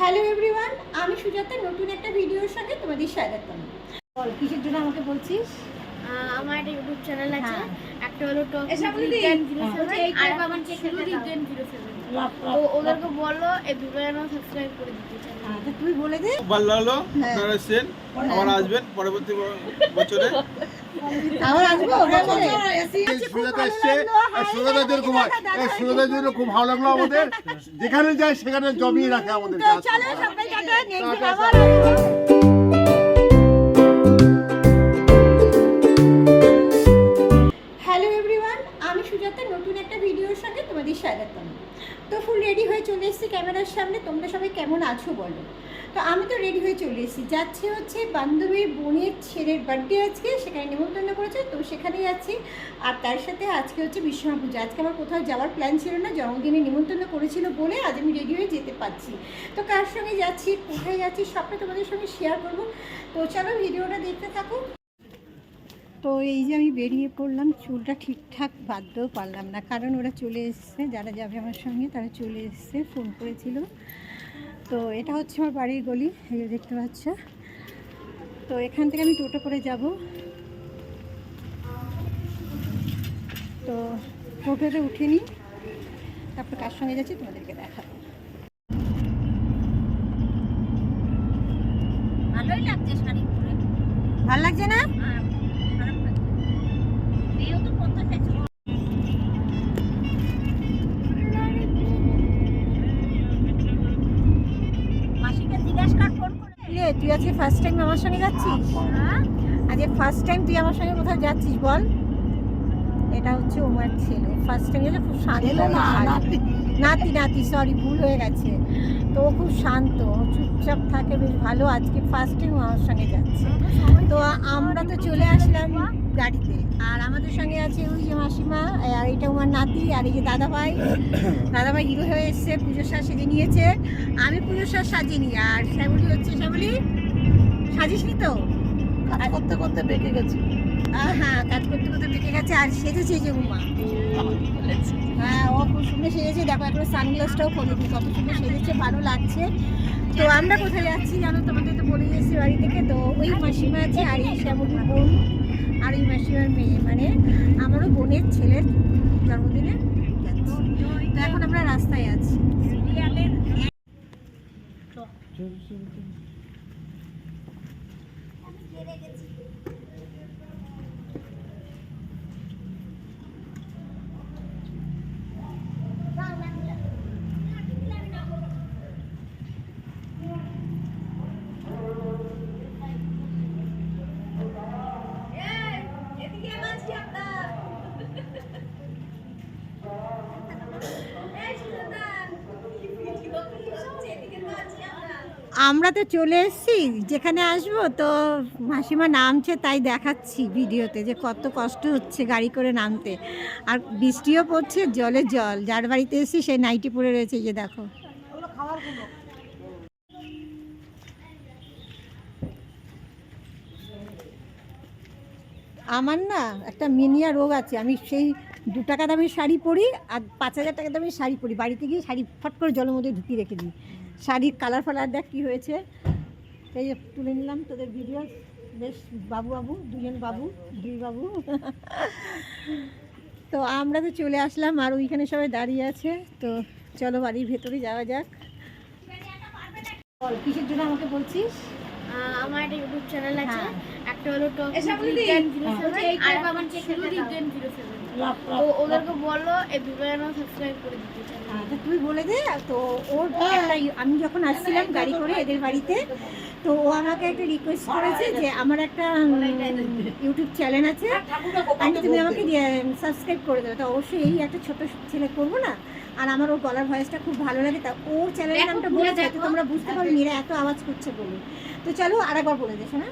Hello everyone আমি সুজাতা নতুন একটা ভিডিওর সঙ্গে তোমাদের স্বাগতম। বল কিসের জন্য আমাকে বলছিস? আমার একটা ইউটিউব চ্যানেল আছে। হ্যাঁ। একটা হলো টপ সেভেন তো ওদেরকে বলো এই দুটো যেন সাবস্ক্রাইব করে দিতে চাই। আচ্ছা তুই বলে দে। ভালো লাগল হ্যাঁ। আপনারা এসছেন আবার আসবেন পরবর্তী বছরে। আবার আসব? হয় খুব ভালো লাগল। আমাদের। যেখানে যায় সেখানে জমিয়ে রাখে আমাদের হ্যালো এভরিওয়ান আমি সুজাতা নতুন একটা ভিডিওর সঙ্গে তোমাদের স্বাগতম। তো ফুল রেডি হয়ে চলে এসেছি ক্যামেরার সামনে তোমরা সবাই কেমন আছো বলো? তো আমি তো রেডি হয়ে চলে এসেছি। যাচ্ছে হচ্ছে বান্ধবীর বোনের ছেলের বার্থডে আজকে, সেখানে নিমন্ত্রণ করেছে, তো সেখানেই যাচ্ছি আর তার সাথে আজকে হচ্ছে বিশ্বকর্মা পুজো। আজকে আমার কোথাও যাওয়ার প্ল্যান ছিল না, জন্মদিনে নিমন্ত্রণ করেছিল বলে আজ আমি রেডি হয়ে যেতে পারছি। তো কার সঙ্গে যাচ্ছি, কোথায় যাচ্ছি, সবটা তোমাদের সঙ্গে শেয়ার করব। তো চলো ভিডিওটা দেখতে থাকো। তো এই যে আমি বেরিয়ে পড়লাম, চুলটা ঠিকঠাক বাঁধতেও পারলাম না। কারণ ওরা চলে এসছে, যারা যাবে আমার সঙ্গে, তারা চলে এসছে ফোন করেছিল। তো এটা হচ্ছে আমার বাড়ির গলি এই দেখতে পাচ্ছ। তো এখান থেকে আমি টোটো করে যাব। তো টোটোতে উঠে নিই তারপর কার সঙ্গে যাচ্ছি তোমাদেরকে দেখাবো। ভালোই লাগছে শাড়ি পরে। ভালো লাগছে না? তুই আজকে ফার্স্ট টাইম আমার সঙ্গে যাচ্ছিস? হ্যাঁ। আজকে ফার্স্ট টাইম তুই আমার সঙ্গে কোথাও যাচ্ছিস বল? এটা হচ্ছে ওমার ছেলে। ফার্স্ট টাইম গেলে খুব শান্ত নাতি। নাতি সরি ভুল হয়ে গেছে। তো ও খুব শান্ত চুপচাপ থাকে বেশ ভালো। আজকে ফার্স্ট টাইম আমার সঙ্গে যাচ্ছে। তো আমরা তো চলে আসলাম। গাড়িতে। আর আমাদের সঙ্গে আছে ওই যে মাসিমা আর এটা আমার নাতি আর এই যে দাদা ভাই দাদা ভাই হিরো হয়ে এসছে পুজোর সাজ সেজে নিয়েছে। আমি পুজোর সাজ সাজিনি আর শ্যামলি হচ্ছে শ্যামলি সাজিসনি তো? কাজ করতে করতে বেঁকে গেছি। হ্যাঁ কাজ করতে করতে বেঁকে গেছে আর সেজেছে যে উমা। হ্যাঁ ও খুব সুন্দর সেজেছে। দেখো এখন সানগ্লাসটাও খুলেনি কত সুন্দর সেজেছে ভালো লাগছে। তো আমরা কোথায় যাচ্ছি জানো? তোমাদের তো বলে গেছি বাড়ি থেকে। তো ওই মাসিমা আছে আর এই শ্যামলির বোন। আর এই মাসিমার মেয়ে মানে আমারও বোনের ছেলের জন্মদিনে তো এখন আমরা রাস্তায় আছি। সিরিয়ালের আমরা তো চলে এসেছি, যেখানে আসব তো মাসিমা নামছে তাই দেখাচ্ছি ভিডিওতে যে কত কষ্ট হচ্ছে গাড়ি করে নামতে। আর বৃষ্টিও পড়ছে, জলে জল, যার বাড়িতে এসেছি সেই নাইটি পরে রয়েছে যে দেখো। আমার না একটা মিনিয়া রোগ আছে, আমি সেই দু টাকা দামের শাড়ি পরি আর পাঁচ হাজার টাকা দামের শাড়ি পরি, বাড়িতে গিয়ে শাড়ি ফট করে জলের মধ্যে ঢুকিয়ে রেখে দিই। শাড়ির কালার ফালার দেখ কী হয়েছে। এই যে তুলে নিলাম তোদের ভিডিও বেশ বাবু বাবু দুজন বাবু দুই বাবু। তো আমরা তো চলে আসলাম আর ওইখানে সবাই দাঁড়িয়ে আছে। তো চলো বাড়ির ভেতরে যাওয়া যাক। বল কিসের জন্য আমাকে বলছিস? আমার একটা ইউটিউব চ্যানেল আছে। হ্যাঁ। একটা হলো টপ হ্যাঁ। আর একটা হচ্ছে রিগেন তো ওদেরকে বলো এই দুটো যেন সাবস্ক্রাইব করে দিতে চাই। আচ্ছা তুই বলে দে তো ওর একটা আমি যখন আসছিলাম গাড়ি করে এদের বাড়িতে তো ও আমাকে একটা রিকোয়েস্ট করেছে যে আমার একটা ইউটিউব চ্যানেল আছে আমি তুমি আমাকে সাবস্ক্রাইব করে দেবে। তো অবশ্যই এই একটা ছোট ছেলে করব না আর আমার ওর গলার ভয়েসটা খুব ভালো লাগে তা ওর চ্যানেলের নামটা বলে যাতে তোমরা বুঝতে পারো মেয়েরা এত আওয়াজ করছে বলে। তো চলো আর একবার বলে দেশো না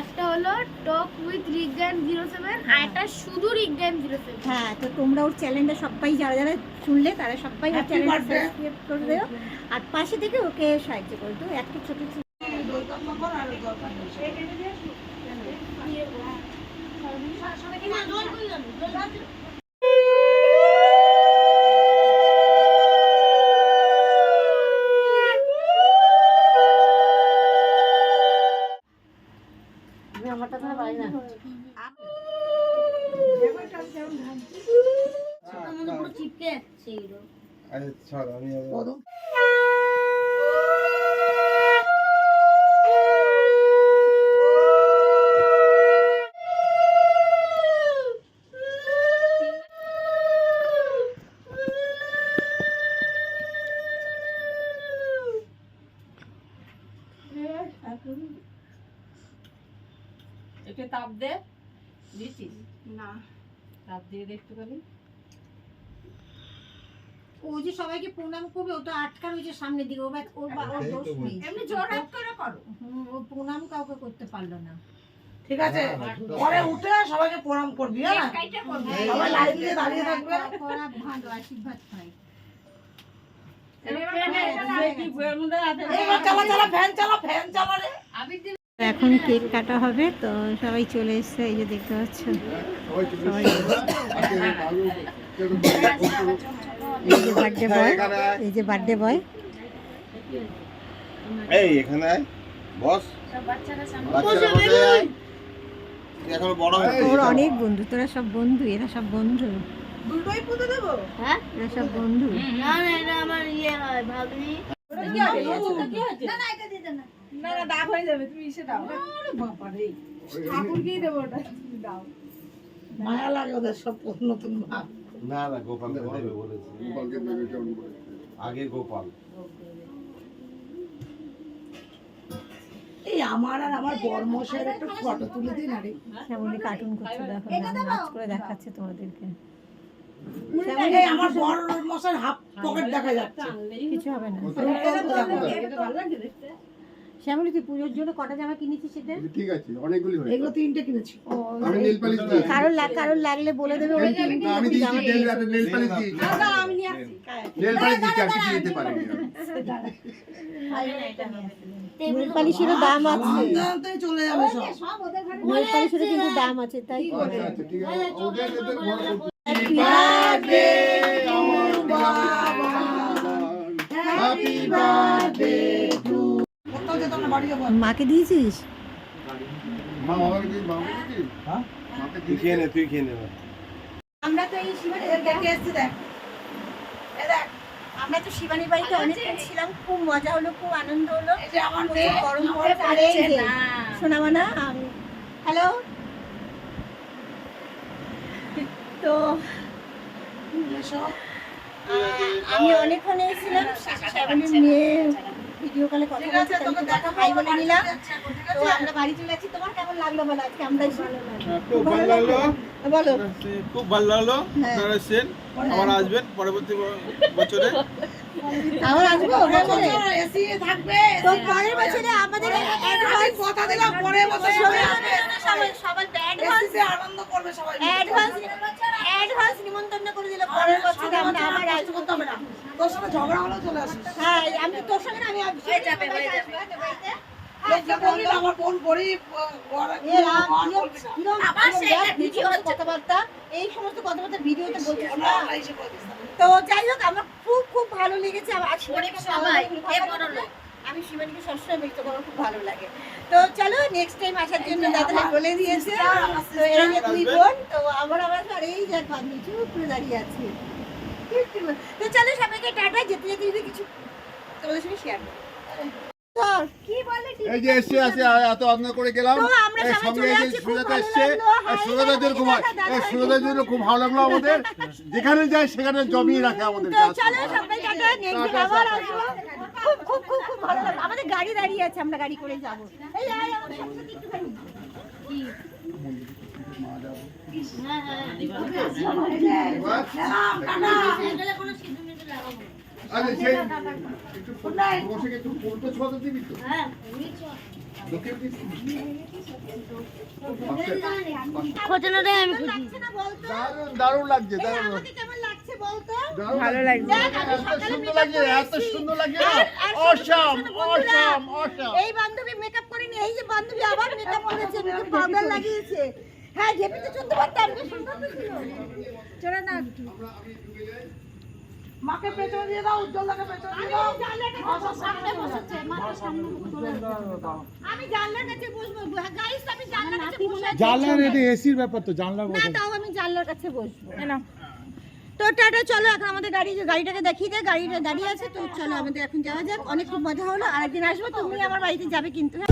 একটা হলো talk with Rigen zero seven আর একটা শুধু রিগেন জিরো সেভেন। হ্যাঁ তো তোমরা ওর চ্যানেলটা সবাই যারা যারা শুনলে তারা সবাই ওর চ্যানেলটা সাবস্ক্রাইব করে দেও। আর পাশে থেকে ওকে সাহায্য করে। তো একটা ছোট ছোট মাথা চিপকে যাচ্ছে এগুলো আরে ছাড় আমি একটু তাপ দে দিচ্ছিস না। তাপ দিয়ে দে একটুখানি। ও যে সবাইকে প্রণাম করবে ও তো আটকার ওই যে সামনের দিকে ও বা- ওর বা- ওর দোষ নেই। এমনি জোর হাত করে করো। হুম, ও প্রণাম কাউকে করতে পারল না। ঠিক আছে পরে উঠে সবাইকে প্রণাম করবি হ্যাঁ? কাইটা করবে। সবাই লাইন দিয়ে দাঁড়িয়ে থাকবে। করা ভালো আশীর্বাদ পাই। এখন কেক কাটা হবে তো সবাই চলে এসছে এই যে দেখতে পাচ্ছ। এই যে বার্থডে বয় এই যে বার্থডে বয় এই এখানে বস। সব বাচ্চারা সামনে বাচ্চারা কোথায় আয়? তুই এখনও বড় হয়নি ওর অনেক বন্ধু তোরা সব বন্ধু এরা সব বন্ধু। হ্যাঁ? এরা সব বন্ধু। না না এটা আমার ইয়ে হয় ভাগ্নি। না না এটা দিতে না। মায়া লাগে ওদের সব নতুন ভাব। না না গোপাল দেবে বলেছি। গোপালকে দেবে কেমন আগে গোপাল। এই আমার আর আমার বর্মশের একটা ফটো তুলে দিন আরে। শ্যামলি কার্টুন করছে দেখো নাচ করে দেখাচ্ছে তোমাদেরকে। আমার বড় মশার হাফ পকেট দেখা যাচ্ছে। কিছু হবে না। শ্যামলি তুই পুজোর জন্য কটা জামা কিনেছিস সেটা? ঠিক আছে অনেকগুলি হয়েছে এগুলো তিনটে কিনেছি। আমি নেল পালিশ দিয়েছি। কারোর লাগ কারোর লাগলে বলে দেবে ওই তিনটে না, আমি এরকম জামা দিয়েছি। নিয়ে nail nail polish nail polish আর কিছু দিতে আমি। নেল পালিশেরও দাম আছে। চলে যাবে সব। নেল পালিশেরও কিন্তু দাম আছে তাই আচ্ছা আচ্ছা ঠিক আছে। ওদের বড় করতে হ্যাপি বার্থডে মাকে দিয়েছিস? হ্যাঁ? মাকে নে আমরা তো এই শিবানী দেখে এসছি দেখ। দেখ আমরা তো শিবানীর বাড়িতে অনেকদিন ছিলাম খুব মজা হলো খুব আনন্দ হলো। গরম। শোনাবো না হ্যালো? তো আমি অনেকক্ষণ এসেছিলাম শ্যামলির মেয়ে ভিডিও কলে কথা বলছে তোকে দেখা ভাই বলে নিলাম। তো আমরা বাড়ি চলে যাচ্ছি তোমার কেমন লাগল বলো আজকে? আমরা খুব ভালো লাগল? বলো। খুব ভালো লাগল। আপনারা এসেছেন আবার আসবেন পরবর্তী বছরে। আবার আসব বছরে? এসি থাকবে তো পরের বছরে আমাদের আমি কথা দিলাম পরের বছর সবাই আসবে। সবাই সবাই অ্যাডভান্স আনন্দ করবে সবাই। অ্যাডভান্স অ্যাডভান্স নিমন্ত্রণ করে দিলে পরের বছরে। আমরা আবার আসব না। তোর সাথে ঝগড়া হলেও চলে আসিস। হ্যাঁ আমি তোর সঙ্গে আমি হয়ে যাবে, হয়ে যাবে। আমার বোন গরিব কথাবার্তা এই সমস্ত কথাবার্তা ভিডিওতে বলছিস। তো যাই হোক আমার খুব খুব ভালো লেগেছে? আমি শিবানীকে সবসময় ব্যক্ত করা খুব ভালো লাগে। তো চলো নেক্সট টাইম আসার জন্য দাদা বলে দিয়েছে। তো এই যে দুই বোন তো আমার আমার আর এই যে বান্ধবী চুপ করে দাঁড়িয়ে আছে। তো চলো সবাইকে টাটা যেতে যেতে যদি কিছু তোমাদের সঙ্গে শেয়ার করো। চল, কি বলে এই যে এসে এত আনন্দ করে গেলাম। তো আমরা এই সবাই সঙ্গে চলে এই যে আসছি, খুব সুজাতা এসছে সুজাতার জন্য খুব ভালো লাগল আমাদের। যেখানে যায় সেখানে জমিয়ে রাখে আমাদের খুব খুব খুব খুব ভালো লাগল। আমাদের গাড়ি দাঁড়িয়ে আছে আমরা গাড়ি করে যাব। এই আয় দারুণ লাগছে দারুণ ভালো লাগছে সুন্দর লাগছে এত সুন্দর লাগছে অসাম অসাম অসাম এই বান্ধবী মেকআপ করেনি, এই যে বান্ধবী আবার মেকআপ করেছে পাউডার লাগিয়েছে। হ্যাঁ জেপিতে চলতে পারতাম। চলে না মাকে পেছনে দিয়ে দাও উজ্জ্বলদাকে পেছনে দিয়ে দাও। আমি জানলার কাছে বসবো। গাইস আমি জানলার মনে হয় জানলার। এটা এসির ব্যাপার তো জানলার না তাও আমি জানলার কাছে বসবো। তো টাটা চলো এখন আমাদের গাড়ি গাড়িটাকে দেখিয়ে দেয় গাড়িটা দাঁড়িয়ে আছে। তো চলো আমাদের এখন যাওয়া যাক। অনেক খুব মজা হলো। আরেকদিন আসব তুমি আমার বাড়িতে যাবে কিন্তু হ্যাঁ?